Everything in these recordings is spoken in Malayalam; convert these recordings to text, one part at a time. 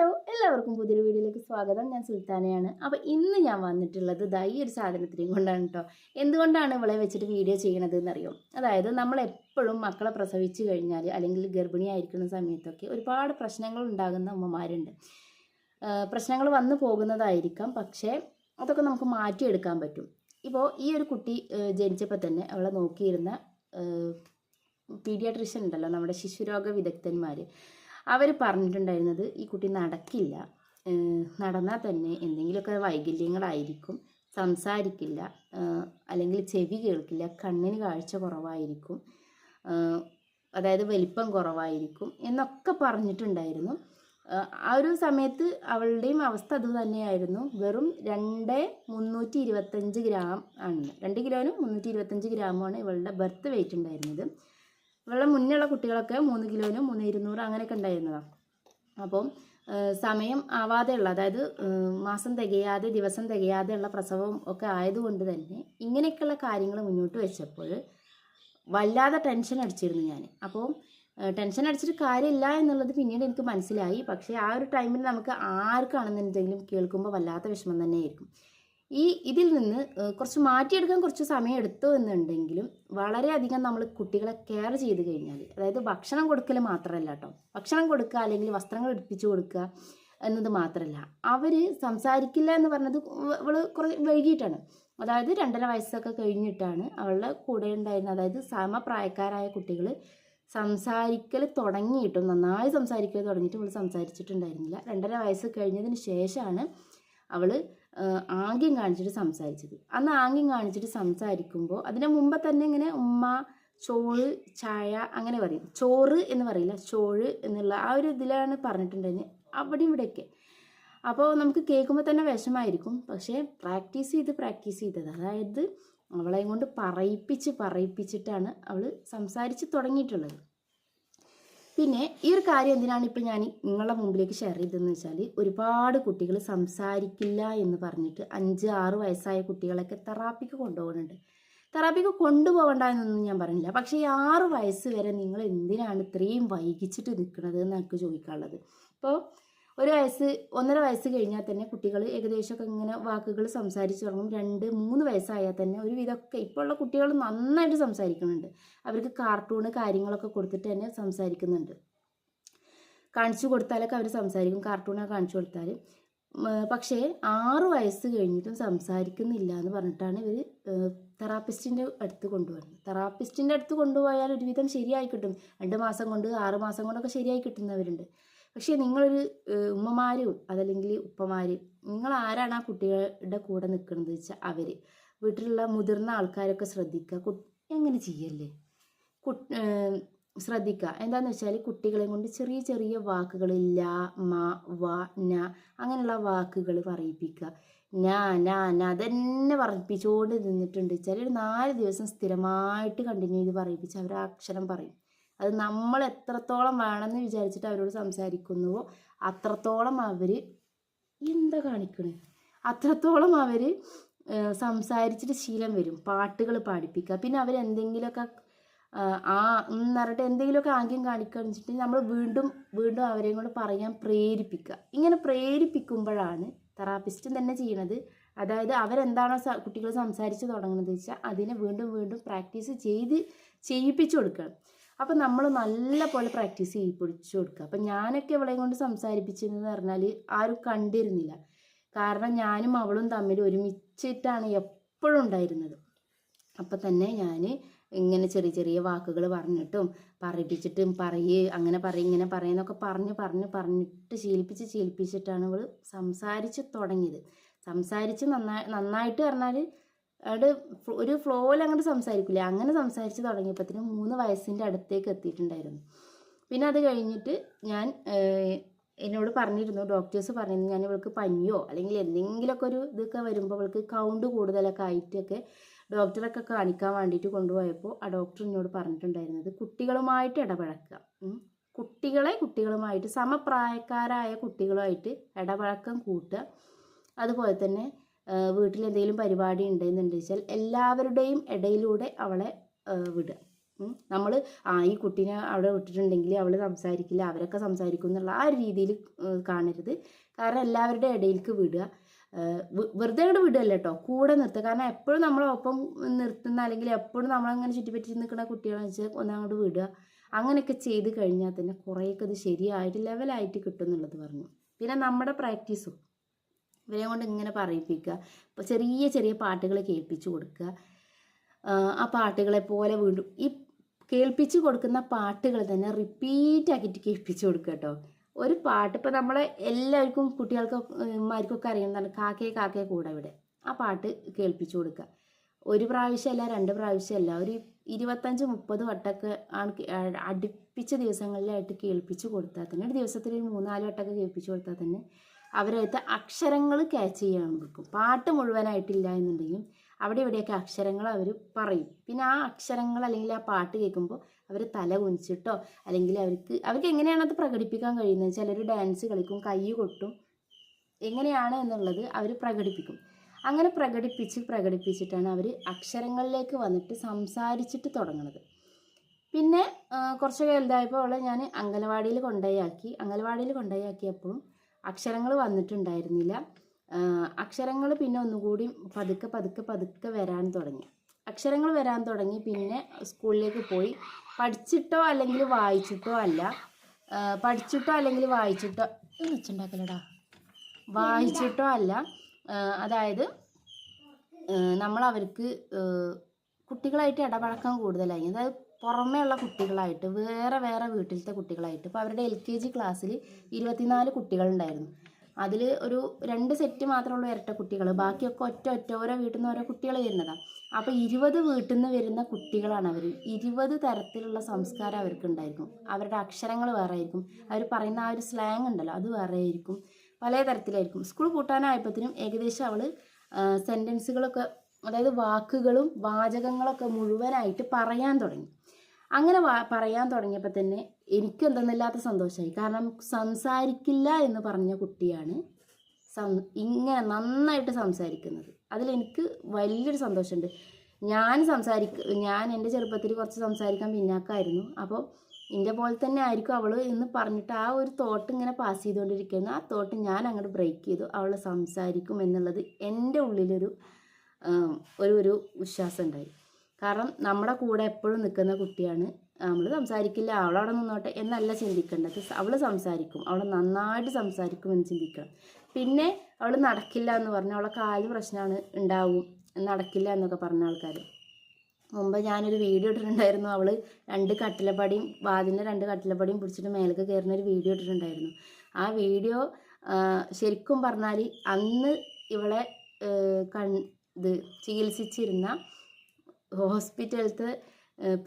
ഹലോ എല്ലാവർക്കും പുതിയൊരു വീഡിയോയിലേക്ക് സ്വാഗതം. ഞാൻ സുൽത്താനയാണ്. അപ്പോൾ ഇന്ന് ഞാൻ വന്നിട്ടുള്ളത് ദാ ഈ ഒരു സാധനത്തിനെയും കൊണ്ടാണ് കേട്ടോ എന്തുകൊണ്ടാണ് ഇവളെ വെച്ചിട്ട് വീഡിയോ ചെയ്യണത് എന്നറിയോ അതായത് നമ്മൾ എപ്പോഴും മക്കളെ പ്രസവിച്ച് കഴിഞ്ഞാൽ അല്ലെങ്കിൽ ഗർഭിണിയായിരിക്കുന്ന സമയത്തൊക്കെ ഒരുപാട് പ്രശ്നങ്ങൾ ഉണ്ടാകുന്ന അമ്മമാരുണ്ട് പ്രശ്നങ്ങൾ വന്നു പോകുന്നതായിരിക്കാം. പക്ഷേ അതൊക്കെ നമുക്ക് മാറ്റിയെടുക്കാൻ പറ്റും. ഇപ്പോൾ ഈ ഒരു കുട്ടി ജനിച്ചപ്പോൾ തന്നെ അവളെ നോക്കിയിരുന്ന പീഡിയാട്രിഷ്യൻ ഉണ്ടല്ലോ നമ്മുടെ ശിശുരോഗ വിദഗ്ധന്മാർ അവർ പറഞ്ഞിട്ടുണ്ടായിരുന്നത് ഈ കുട്ടി നടക്കില്ല. നടന്നാൽ തന്നെ എന്തെങ്കിലുമൊക്കെ വൈകല്യങ്ങളായിരിക്കും സംസാരിക്കില്ല അല്ലെങ്കിൽ ചെവി കേൾക്കില്ല കണ്ണിന് കാഴ്ച കുറവായിരിക്കും അതായത് വലിപ്പം കുറവായിരിക്കും എന്നൊക്കെ പറഞ്ഞിട്ടുണ്ടായിരുന്നു. ആ ഒരു സമയത്ത് അവളുടെയും അവസ്ഥ അത് തന്നെയായിരുന്നു. വെറും രണ്ട് മുന്നൂറ്റി ഇരുപത്തഞ്ച് ഗ്രാം ആണ്. രണ്ട് കിലോനും മുന്നൂറ്റി ഇരുപത്തഞ്ച് ഗ്രാമുമാണ് ഇവളുടെ ബർത്ത് വെയിറ്റ് ഉണ്ടായിരുന്നത്. ഇവളുടെ മുന്നെയുള്ള കുട്ടികളൊക്കെ മൂന്ന് കിലോനും മൂന്ന് ഇരുന്നൂറ് അങ്ങനെയൊക്കെ ഉണ്ടായിരുന്നതാണ് അപ്പം സമയം ആവാതെയുള്ള അതായത് മാസം തികയാതെ ദിവസം തികയാതെയുള്ള പ്രസവം ഒക്കെ ആയതുകൊണ്ട് തന്നെ ഇങ്ങനെയൊക്കെയുള്ള കാര്യങ്ങൾ മുന്നോട്ട് വെച്ചപ്പോൾ വല്ലാതെ ടെൻഷൻ അടിച്ചിരുന്നു ഞാൻ അപ്പോൾ ടെൻഷൻ അടിച്ചിട്ട് കാര്യമില്ല എന്നുള്ളത് പിന്നീട് എനിക്ക് മനസ്സിലായി. പക്ഷേ ആ ഒരു ടൈമിൽ നമുക്ക് ആർക്കാണെന്നുണ്ടെങ്കിലും കേൾക്കുമ്പോൾ വല്ലാത്ത വിഷമം തന്നെയായിരിക്കും. ഈ ഇതിൽ നിന്ന് കുറച്ച് മാറ്റിയെടുക്കാൻ കുറച്ച് സമയം എടുത്തു എന്നുണ്ടെങ്കിലും വളരെയധികം നമ്മൾ കുട്ടികളെ കെയർ ചെയ്ത് കഴിഞ്ഞാൽ അതായത് ഭക്ഷണം കൊടുക്കൽ മാത്രമല്ല കേട്ടോ ഭക്ഷണം കൊടുക്കുക അല്ലെങ്കിൽ വസ്ത്രങ്ങൾ എടുപ്പിച്ചു കൊടുക്കുക എന്നത് മാത്രമല്ല അവർ സംസാരിക്കില്ല എന്ന് പറഞ്ഞത് അവൾ കുറേ വൈകിട്ടാണ് അതായത് രണ്ടര വയസ്സൊക്കെ കഴിഞ്ഞിട്ടാണ് അവളുടെ കൂടെ ഉണ്ടായിരുന്നത് അതായത് സമപ്രായക്കാരായ കുട്ടികൾ സംസാരിക്കൽ തുടങ്ങിയിട്ടും നന്നായി സംസാരിക്കൽ തുടങ്ങിയിട്ട് അവൾ സംസാരിച്ചിട്ടുണ്ടായിരുന്നില്ല. രണ്ടര വയസ്സ് കഴിഞ്ഞതിന് ശേഷമാണ് അവൾ ആംഗ്യം കാണിച്ചിട്ട് സംസാരിച്ചത്. അന്ന് ആംഗ്യം കാണിച്ചിട്ട് സംസാരിക്കുമ്പോൾ അതിന് മുമ്പ് തന്നെ ഇങ്ങനെ ഉമ്മ ചോറ് ചായ അങ്ങനെ പറയും. ചോറ് എന്ന് പറയില്ല ചോറ് എന്നുള്ള ആ ഒരു ഇതിലാണ് പറഞ്ഞിട്ടുണ്ടെങ്കിൽ അവിടെ ഇവിടെയൊക്കെ. അപ്പോൾ നമുക്ക് കേൾക്കുമ്പോൾ തന്നെ വിഷമായിരിക്കും. പക്ഷേ പ്രാക്ടീസ് ചെയ്ത് പ്രാക്ടീസ് ചെയ്തത്. അതായത് അവളെ കൊണ്ട് പറയിപ്പിച്ച് പറയിപ്പിച്ചിട്ടാണ് അവൾ സംസാരിച്ച് തുടങ്ങിയിട്ടുള്ളത്. പിന്നെ ഈ ഒരു കാര്യം എന്തിനാണ് ഇപ്പോൾ ഞാൻ നിങ്ങളുടെ മുമ്പിലേക്ക് ഷെയർ ചെയ്തതെന്ന് വെച്ചാൽ ഒരുപാട് കുട്ടികൾ സംസാരിക്കില്ല എന്ന് പറഞ്ഞിട്ട് അഞ്ച് ആറ് വയസ്സായ കുട്ടികളൊക്കെ തെറാപ്പിക്ക് കൊണ്ടുപോകുന്നുണ്ട്. തെറാപ്പിക്ക് കൊണ്ടുപോകണ്ട എന്നൊന്നും ഞാൻ പറഞ്ഞില്ല. പക്ഷേ ഈ ആറ് വയസ്സ് വരെ നിങ്ങൾ എന്തിനാണ് ഇത്രയും വൈകിച്ചിട്ട് നിൽക്കുന്നത് എന്ന് എനിക്ക് ചോദിക്കാനുള്ളത്. ഇപ്പോൾ ഒരു വയസ്സ് ഒന്നര വയസ്സ് കഴിഞ്ഞാൽ തന്നെ കുട്ടികൾ ഏകദേശമൊക്കെ ഇങ്ങനെ വാക്കുകൾ സംസാരിച്ച് തുടങ്ങും. രണ്ട് മൂന്ന് വയസ്സായാൽ തന്നെ ഒരു വിധമൊക്കെ ഇപ്പോൾ ഉള്ള കുട്ടികൾ നന്നായിട്ട് സംസാരിക്കുന്നുണ്ട്. അവർക്ക് കാർട്ടൂണ് കാര്യങ്ങളൊക്കെ കൊടുത്തിട്ട് തന്നെ സംസാരിക്കുന്നുണ്ട്. കാണിച്ചു കൊടുത്താലൊക്കെ അവർ സംസാരിക്കും. കാർട്ടൂണൊക്കെ കാണിച്ചു കൊടുത്താൽ പക്ഷേ ആറു വയസ്സ് കഴിഞ്ഞിട്ടും സംസാരിക്കുന്നില്ല എന്ന് പറഞ്ഞിട്ടാണ് ഇവർ തെറാപ്പിസ്റ്റിന്റെ അടുത്ത് കൊണ്ടുപോകുന്നത് തെറാപ്പിസ്റ്റിന്റെ അടുത്ത് കൊണ്ടുപോയാൽ ഒരുവിധം ശരിയായി കിട്ടും. രണ്ട് മാസം കൊണ്ട് ആറ് മാസം കൊണ്ടൊക്കെ ശരിയായി കിട്ടുന്നവരുണ്ട്. പക്ഷേ നിങ്ങളൊരു ഉമ്മമാരും അതല്ലെങ്കിൽ ഉപ്പമാർ നിങ്ങൾ ആരാണ് ആ കുട്ടികളുടെ കൂടെ നിൽക്കുന്നത് വെച്ചാൽ അവർ വീട്ടിലുള്ള മുതിർന്ന ആൾക്കാരൊക്കെ ശ്രദ്ധിക്കുക കു എങ്ങനെ ചെയ്യല്ലേ? ശ്രദ്ധിക്കുക എന്താണെന്ന് വെച്ചാൽ കുട്ടികളെ കൊണ്ട് ചെറിയ ചെറിയ വാക്കുകൾ ല മ വ ന അങ്ങനെയുള്ള വാക്കുകൾ പറയിപ്പിക്കുക ഞാ ഞാ ന അതന്നെ പറയിപ്പിച്ചുകൊണ്ട് നിന്നിട്ടുണ്ട്. വെച്ചാൽ ഒരു നാല് ദിവസം സ്ഥിരമായിട്ട് കണ്ടിന്യൂ ചെയ്ത് പറയിപ്പിച്ച് അവർ അക്ഷരം പറയും. അത് നമ്മൾ എത്രത്തോളം വേണമെന്ന് വിചാരിച്ചിട്ട് അവരോട് സംസാരിക്കുന്നുവോ അത്രത്തോളം അവർ എന്താ കാണിക്കണേ? അത്രത്തോളം അവർ സംസാരിച്ചിട്ട് ശീലം വരും. പാട്ടുകൾ പാടിപ്പിക്കുക. പിന്നെ അവരെന്തെങ്കിലുമൊക്കെ ആ എന്നറിട്ട് എന്തെങ്കിലുമൊക്കെ ആംഗ്യം കാണിക്കുകയെന്ന് നമ്മൾ വീണ്ടും വീണ്ടും അവരെയും കൊണ്ട് പറയാൻ പ്രേരിപ്പിക്കുക. ഇങ്ങനെ പ്രേരിപ്പിക്കുമ്പോഴാണ് തെറാപ്പിസ്റ്റും തന്നെ ചെയ്യണത്. അതായത് അവരെന്താണോ കുട്ടികൾ സംസാരിച്ച് തുടങ്ങുന്നത് വെച്ചാൽ അതിനെ വീണ്ടും വീണ്ടും പ്രാക്ടീസ് ചെയ്ത് ചെയ്യിപ്പിച്ചു കൊടുക്കണം. അപ്പം നമ്മൾ നല്ല പോലെ പ്രാക്ടീസ് പൊടിച്ചു കൊടുക്കുക. അപ്പം ഞാനൊക്കെ ഇവളെ കൊണ്ട് സംസാരിപ്പിച്ചതെന്ന് പറഞ്ഞാൽ ആരും കണ്ടിരുന്നില്ല. കാരണം ഞാനും അവളും തമ്മിൽ ഒരുമിച്ചിട്ടാണ് എപ്പോഴും ഉണ്ടായിരുന്നത്. അപ്പം തന്നെ ഞാൻ ഇങ്ങനെ ചെറിയ ചെറിയ വാക്കുകൾ പറഞ്ഞിട്ടും പറയിപ്പിച്ചിട്ടും പറയ് അങ്ങനെ പറയും ഇങ്ങനെ പറയുന്നൊക്കെ പറഞ്ഞ് പറഞ്ഞ് പറഞ്ഞിട്ട് ശീലിപ്പിച്ച് ശീലിപ്പിച്ചിട്ടാണ് അവൾ സംസാരിച്ച് തുടങ്ങിയത്. സംസാരിച്ച് നന്നായി നന്നായിട്ട് പറഞ്ഞാൽ അവിടെ ഒരു ഫ്ലോയിൽ അങ്ങോട്ട് സംസാരിക്കില്ല അങ്ങനെ സംസാരിച്ച് തുടങ്ങിയപ്പോഴത്തേനും മൂന്ന് വയസ്സിന്റെ അടുത്തേക്ക് എത്തിയിട്ടുണ്ടായിരുന്നു. പിന്നെ അത് കഴിഞ്ഞിട്ട് ഞാൻ എന്നോട് പറഞ്ഞിരുന്നു ഡോക്ടേഴ്സ് പറഞ്ഞിരുന്നു ഞാൻ ഇവൾക്ക് പനിയോ അല്ലെങ്കിൽ എന്തെങ്കിലുമൊക്കെ ഒരു ഇതൊക്കെ വരുമ്പോൾ അവൾക്ക് കൗണ്ട് കൂടുതലൊക്കെ ആയിട്ടൊക്കെ ഡോക്ടറൊക്കെ കാണിക്കാൻ വേണ്ടിയിട്ട് കൊണ്ടുപോയപ്പോൾ ആ ഡോക്ടർ എന്നോട് പറഞ്ഞിട്ടുണ്ടായിരുന്നത് കുട്ടികളുമായിട്ട് ഇടപഴക്കുക. കുട്ടികളെ കുട്ടികളുമായിട്ട് സമപ്രായക്കാരായ കുട്ടികളുമായിട്ട് ഇടപഴക്കം കൂട്ടുക. അതുപോലെ തന്നെ വീട്ടിൽ എന്തെങ്കിലും പരിപാടി ഉണ്ടെന്നുണ്ട് വെച്ചാൽ എല്ലാവരുടെയും ഇടയിലൂടെ അവളെ വിടുക. നമ്മൾ ആ ഈ കുട്ടീനെ അവിടെ വിട്ടിട്ടുണ്ടെങ്കിൽ അവൾ സംസാരിക്കില്ല അവരൊക്കെ സംസാരിക്കും എന്നുള്ള ആ രീതിയിൽ കാണരുത്. കാരണം എല്ലാവരുടെ ഇടയിലേക്ക് വിടുക. വെറുതെ അങ്ങോട്ട് വിടുകയല്ല കേട്ടോ കൂടെ നിർത്തുക. കാരണം എപ്പോഴും നമ്മളൊപ്പം നിർത്തുന്ന അല്ലെങ്കിൽ എപ്പോഴും നമ്മളങ്ങനെ ചുറ്റിപ്പറ്റി നിൽക്കുന്ന കുട്ടികളെന്ന് വെച്ചാൽ ഒന്ന് അങ്ങോട്ട് വിടുക. അങ്ങനെയൊക്കെ ചെയ്ത് കഴിഞ്ഞാൽ തന്നെ കുറേയൊക്കെ ഇത് ശരിയായിട്ട് ലെവലായിട്ട് കിട്ടും എന്നുള്ളത് പറഞ്ഞു. പിന്നെ നമ്മുടെ പ്രാക്ടീസും. ഇവരെ കൊണ്ട് ഇങ്ങനെ പറയിപ്പിക്കുക. ഇപ്പോൾ ചെറിയ ചെറിയ പാട്ടുകൾ കേൾപ്പിച്ചു കൊടുക്കുക. ആ, പാട്ടുകളെ പോലെ വീണ്ടും ഈ കേൾപ്പിച്ചു കൊടുക്കുന്ന പാട്ടുകൾ തന്നെ റിപ്പീറ്റ് ആക്കിയിട്ട് കേൾപ്പിച്ചു കൊടുക്കുക കേട്ടോ. ഒരു പാട്ട് ഇപ്പോൾ നമ്മളെ എല്ലാവർക്കും കുട്ടികൾക്കൊക്കെ അറിയുന്നതാണ് കാക്കേ കാക്കേ കൂടെ ഇവിടെ. ആ പാട്ട് കേൾപ്പിച്ചു കൊടുക്കുക. ഒരു പ്രാവശ്യമല്ല രണ്ട് പ്രാവശ്യമല്ല ഒരു ഇരുപത്തഞ്ച് മുപ്പത് വട്ടമൊക്കെ ആണ് അടുപ്പിച്ച ദിവസങ്ങളിലായിട്ട് കേൾപ്പിച്ചു കൊടുത്താൽ തന്നെ ഒരു ദിവസത്തിൽ ഒരു മൂന്നാൽ വട്ടമൊക്കെ കേൾപ്പിച്ചു കൊടുത്താൽ തന്നെ അവരടുത്ത് അക്ഷരങ്ങൾ ക്യാച്ച് ചെയ്യാൻ കൊടുക്കും. പാട്ട് മുഴുവനായിട്ടില്ല എന്നുണ്ടെങ്കിലും അവിടെ ഇവിടെയൊക്കെ അക്ഷരങ്ങൾ അവർ പറയും. പിന്നെ ആ അക്ഷരങ്ങൾ അല്ലെങ്കിൽ ആ പാട്ട് കേൾക്കുമ്പോൾ അവർ തല കുനിച്ചിട്ടോ അല്ലെങ്കിൽ അവർക്ക് അവർക്ക് എങ്ങനെയാണ് അത് പ്രകടിപ്പിക്കാൻ കഴിയുന്നത്? ചിലർ ഡാൻസ് കളിക്കും കൈ കൊട്ടും. എങ്ങനെയാണ് എന്നുള്ളത് അവർ പ്രകടിപ്പിക്കും. അങ്ങനെ പ്രകടിപ്പിച്ച് പ്രകടിപ്പിച്ചിട്ടാണ് അവർ അക്ഷരങ്ങളിലേക്ക് വന്നിട്ട് സംസാരിച്ചിട്ട് തുടങ്ങുന്നത്. പിന്നെ കുറച്ച് വലുതായപ്പോൾ അവളെ ഞാൻ അംഗനവാടിയിൽ കൊണ്ടുപോയി ആക്കി. അംഗനവാടിയിൽ കൊണ്ടുപോയാക്കിയപ്പോഴും അക്ഷരങ്ങൾ വന്നിട്ടുണ്ടായിരുന്നില്ല. അക്ഷരങ്ങൾ പിന്നെ ഒന്നുകൂടി പതുക്കെ പതുക്കെ പതുക്കെ വരാൻ തുടങ്ങി. അക്ഷരങ്ങൾ വരാൻ തുടങ്ങി പിന്നെ സ്കൂളിലേക്ക് പോയി. പഠിച്ചിട്ടോ അല്ലെങ്കിൽ വായിച്ചിട്ടോ അല്ല. പഠിച്ചിട്ടോ അല്ലെങ്കിൽ വായിച്ചിട്ടോ വെച്ചുണ്ടാക്കലടാ. വായിച്ചിട്ടോ അല്ല. അതായത് നമ്മൾ അവർക്ക് കുട്ടികളായിട്ട് ഇടപഴക്കം കൂടുതലായി. അതായത് പുറമേ ഉള്ള കുട്ടികളായിട്ട് വേറെ വേറെ വീട്ടിലത്തെ കുട്ടികളായിട്ട്. ഇപ്പോൾ അവരുടെ എൽ കെ ജി ക്ലാസ്സിൽ ഇരുപത്തിനാല് കുട്ടികളുണ്ടായിരുന്നു. അതിൽ ഒരു രണ്ട് സെറ്റ് മാത്രമുള്ള ഇരട്ട കുട്ടികൾ ബാക്കിയൊക്കെ ഒറ്റ ഒറ്റ ഓരോ വീട്ടിൽ നിന്ന് ഓരോ കുട്ടികൾ വരുന്നതാണ് അപ്പോൾ ഇരുപത് വീട്ടിൽ നിന്ന് വരുന്ന കുട്ടികളാണ് അവർ ഇരുപത് തരത്തിലുള്ള സംസ്കാരം അവർക്ക് ഉണ്ടായിരിക്കും. അവരുടെ അക്ഷരങ്ങൾ വേറെ ആയിരിക്കും. അവർ പറയുന്ന ആ ഒരു സ്ലാങ് ഉണ്ടല്ലോ അത് വേറെ ആയിരിക്കും. പല തരത്തിലായിരിക്കും. സ്കൂൾ പൂട്ടാനായപ്പോഴത്തേനും ഏകദേശം അവൾ സെന്റൻസുകളൊക്കെ അതായത് വാക്കുകളും വാചകങ്ങളൊക്കെ മുഴുവനായിട്ട് പറയാൻ തുടങ്ങി. അങ്ങനെ പറയാൻ തുടങ്ങിയപ്പോൾ തന്നെ എനിക്ക് എന്തെന്നില്ലാത്ത സന്തോഷമായി. കാരണം സംസാരിക്കില്ല എന്ന് പറഞ്ഞ കുട്ടിയാണ് ഇങ്ങനെ നന്നായിട്ട് സംസാരിക്കുന്നത്. അതിലെനിക്ക് വലിയൊരു സന്തോഷമുണ്ട്. ഞാൻ സംസാരിക്ക ഞാൻ എന്റെ ചെറുപ്പത്തിൽ കുറച്ച് സംസാരിക്കാൻ പിന്നാക്കായിരുന്നു. അപ്പോൾ എന്റെ പോലെ തന്നെ ആയിരിക്കും അവൾ എന്ന് പറഞ്ഞിട്ട് ആ ഒരു തോട്ട് ഇങ്ങനെ പാസ് ചെയ്തുകൊണ്ടിരിക്കുന്നു. ആ തോട്ട് ഞാൻ അങ്ങോട്ട് ബ്രേക്ക് ചെയ്തു. അവൾ സംസാരിക്കും എന്നുള്ളത് എന്റെ ഉള്ളിലൊരു ഒരു ഒരു വിശ്വാസം ഉണ്ടായി കാരണം നമ്മുടെ കൂടെ എപ്പോഴും നിൽക്കുന്ന കുട്ടിയാണ്. നമ്മൾ സംസാരിക്കില്ല അവളവിടെ നിന്നോട്ടെ എന്നല്ല ചിന്തിക്കേണ്ടത്. അവൾ സംസാരിക്കും. അവൾ നന്നായിട്ട് സംസാരിക്കും എന്ന് ചിന്തിക്കണം. പിന്നെ അവൾ നടക്കില്ല എന്ന് പറഞ്ഞാൽ അവളെ കാൽ പ്രശ്നമാണ് ഉണ്ടാവും. നടക്കില്ല എന്നൊക്കെ പറഞ്ഞ ആൾക്കാർ മുമ്പ് ഞാനൊരു വീഡിയോ ഇട്ടിട്ടുണ്ടായിരുന്നു. അവൾ രണ്ട് കട്ടിലപ്പടിയും വാതിലിന്റെ രണ്ട് കട്ടിലപ്പടിയും പിടിച്ചിട്ട് മേലേക്ക് കയറുന്ന ഒരു വീഡിയോ ഇട്ടിട്ടുണ്ടായിരുന്നു. ആ വീഡിയോ ശരിക്കും പറഞ്ഞാൽ അന്ന് ഇവളെ കൺ ഇത് ചികിത്സിച്ചിരുന്ന ഹോസ്പിറ്റലത്തെ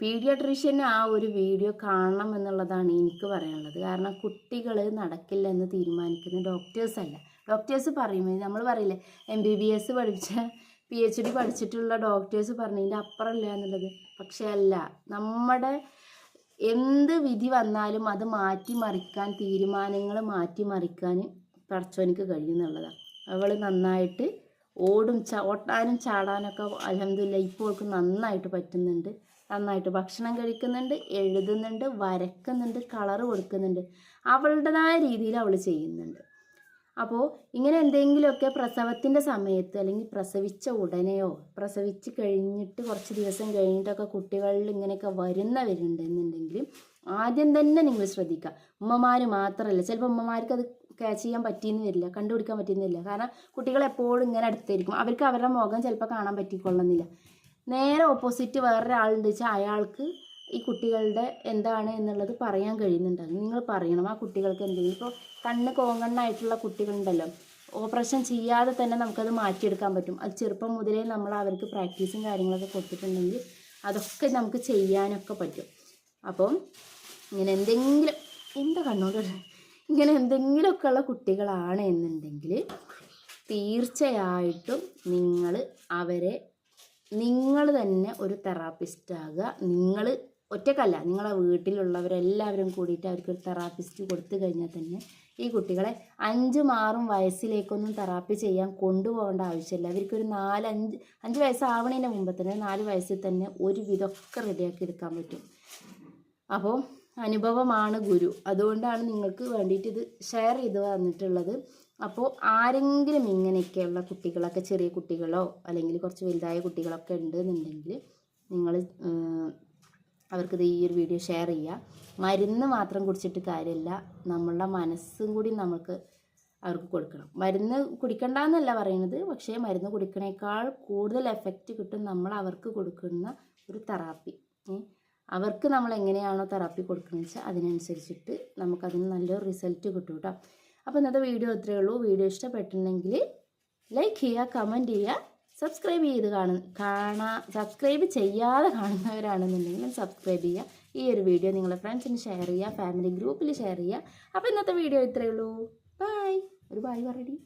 പീഡിയാട്രീഷ്യന് ആ ഒരു വീഡിയോ കാണണം എന്നുള്ളതാണ് എനിക്ക് പറയാനുള്ളത്. കാരണം കുട്ടികൾ നടക്കില്ല എന്ന് തീരുമാനിക്കുന്ന ഡോക്ടേഴ്സ് അല്ല. ഡോക്ടേഴ്സ് പറയുമ്പോൾ നമ്മൾ പറയില്ലേ എം ബി ബി എസ് പഠിച്ച പി എച്ച് ഡി പഠിച്ചിട്ടുള്ള ഡോക്ടേഴ്സ് പറഞ്ഞതിന്റെ അപ്പുറമല്ല എന്നുള്ളത്. പക്ഷേ അല്ല നമ്മുടെ എന്ത് വിധി വന്നാലും അത് മാറ്റിമറിക്കാൻ തീരുമാനങ്ങൾ മാറ്റിമറിക്കാൻ പടച്ചോനിക്ക് കഴിയുന്നുള്ളതാണ്. അവൾ നന്നായിട്ട് ഓടും ച ഓട്ടാനും ചാടാനൊക്കെ അലഹമില്ല ഇപ്പോൾ അവൾക്ക് നന്നായിട്ട് പറ്റുന്നുണ്ട്. നന്നായിട്ട് ഭക്ഷണം കഴിക്കുന്നുണ്ട് എഴുതുന്നുണ്ട് വരക്കുന്നുണ്ട് കളറ് കൊടുക്കുന്നുണ്ട്. അവളുടേതായ രീതിയിൽ അവൾ ചെയ്യുന്നുണ്ട്. അപ്പോൾ ഇങ്ങനെ എന്തെങ്കിലുമൊക്കെ പ്രസവത്തിന്റെ സമയത്ത് അല്ലെങ്കിൽ പ്രസവിച്ച ഉടനെയോ പ്രസവിച്ച് കഴിഞ്ഞിട്ട് കുറച്ച് ദിവസം കഴിഞ്ഞിട്ടൊക്കെ കുട്ടികളിൽ ഇങ്ങനെയൊക്കെ വരുന്നവരുണ്ടെന്നുണ്ടെങ്കിൽ ആദ്യം തന്നെ നിങ്ങൾ ശ്രദ്ധിക്കുക. ഉമ്മമാർ മാത്രമല്ല ചിലപ്പോൾ ഉമ്മമാർക്ക് അത് ക്യാച്ച് ചെയ്യാൻ പറ്റിയെന്ന് വരില്ല കണ്ടുപിടിക്കാൻ പറ്റിയെന്നില്ല കാരണം കുട്ടികൾ എപ്പോഴും ഇങ്ങനെ അടുത്തായിരിക്കും. അവർക്ക് അവരുടെ മുഖം ചിലപ്പോൾ കാണാൻ പറ്റിക്കൊള്ളുന്നില്ല. നേരെ ഓപ്പോസിറ്റ് വേറൊരാളുണ്ട് വെച്ചാൽ അയാൾക്ക് ഈ കുട്ടികളുടെ എന്താണ് എന്നുള്ളത് പറയാൻ കഴിയുന്നുണ്ടാകും നിങ്ങൾ പറയണം. ആ കുട്ടികൾക്ക് എന്തെങ്കിലും ഇപ്പോൾ കണ്ണ് കോങ്കണ്ണായിട്ടുള്ള കുട്ടികളുണ്ടല്ലോ. ഓപ്പറേഷൻ ചെയ്യാതെ തന്നെ നമുക്കത് മാറ്റിയെടുക്കാൻ പറ്റും. അത് ചെറുപ്പം മുതലേ നമ്മൾ അവർക്ക് പ്രാക്ടീസും കാര്യങ്ങളൊക്കെ കൊടുത്തിട്ടുണ്ടെങ്കിൽ അതൊക്കെ നമുക്ക് ചെയ്യാനൊക്കെ പറ്റും. അപ്പം ഇങ്ങനെ എന്തെങ്കിലും എന്താ കണ്ണോട് ഇങ്ങനെ എന്തെങ്കിലുമൊക്കെ ഉള്ള കുട്ടികളാണ് എന്നുണ്ടെങ്കിൽ തീർച്ചയായിട്ടും നിങ്ങൾ അവരെ നിങ്ങൾ തന്നെ ഒരു തെറാപ്പിസ്റ്റ് ആകുക. നിങ്ങൾ ഒറ്റക്കല്ല നിങ്ങളെ വീട്ടിലുള്ളവരെല്ലാവരും കൂടിയിട്ട് അവർക്ക് ഒരു തെറാപ്പിസ്റ്റ് കൊടുത്തു കഴിഞ്ഞാൽ തന്നെ ഈ കുട്ടികളെ അഞ്ചും ആറും വയസ്സിലേക്കൊന്നും തെറാപ്പി ചെയ്യാൻ കൊണ്ടുപോകേണ്ട ആവശ്യമില്ല. അവർക്കൊരു നാല് അഞ്ച് അഞ്ച് വയസ്സാവണതിന്റെ മുമ്പ് തന്നെ നാല് വയസ്സിൽ തന്നെ ഒരു വിധമൊക്കെ റെഡിയാക്കി എടുക്കാൻ പറ്റും. അപ്പോൾ അനുഭവമാണ് ഗുരു. അതുകൊണ്ടാണ് നിങ്ങൾക്ക് വേണ്ടിയിട്ട് ഇത് ഷെയർ ചെയ്ത് വന്നിട്ടുള്ളത് അപ്പോൾ ആരെങ്കിലും ഇങ്ങനെയൊക്കെയുള്ള കുട്ടികളൊക്കെ ചെറിയ കുട്ടികളോ അല്ലെങ്കിൽ കുറച്ച് വലുതായ കുട്ടികളൊക്കെ ഉണ്ട് എന്നുണ്ടെങ്കിൽ നിങ്ങൾ അവർക്കിത് ഈ ഒരു വീഡിയോ ഷെയർ ചെയ്യുക. മരുന്ന് മാത്രം കുടിച്ചിട്ട് കാര്യമില്ല. നമ്മളുടെ മനസ്സും കൂടി നമുക്ക് അവർക്ക് കൊടുക്കണം. മരുന്ന് കുടിക്കണ്ടെന്നല്ല പറയുന്നത്. പക്ഷേ മരുന്ന് കുടിക്കണേക്കാൾ കൂടുതൽ എഫക്റ്റ് കിട്ടും നമ്മൾ അവർക്ക് കൊടുക്കുന്ന ഒരു തെറാപ്പി അവർക്ക് നമ്മൾ എങ്ങനെയാണോ തെറാപ്പി കൊടുക്കുന്നത് വെച്ചാൽ അതിനനുസരിച്ചിട്ട് നമുക്കതിന് നല്ലൊരു റിസൾട്ട് കിട്ടും കേട്ടോ. അപ്പോൾ ഇന്നത്തെ വീഡിയോ ഇത്രയേ ഉള്ളൂ. വീഡിയോ ഇഷ്ടപ്പെട്ടിട്ടുണ്ടെങ്കിൽ ലൈക്ക് ചെയ്യുക കമന്റ് ചെയ്യുക സബ്സ്ക്രൈബ് ചെയ്ത് കാണുന്ന കാണാ സബ്സ്ക്രൈബ് ചെയ്യാതെ കാണുന്നവരാണെന്നുണ്ടെങ്കിൽ സബ്സ്ക്രൈബ് ചെയ്യുക. ഈ ഒരു വീഡിയോ നിങ്ങളുടെ ഫ്രണ്ട്സിന് ഷെയർ ചെയ്യുക ഫാമിലി ഗ്രൂപ്പിൽ ഷെയർ ചെയ്യുക. അപ്പോൾ ഇന്നത്തെ വീഡിയോ ഇത്രയേ ഉള്ളൂ. ബായ് ഒരു ബായ് പറയടി.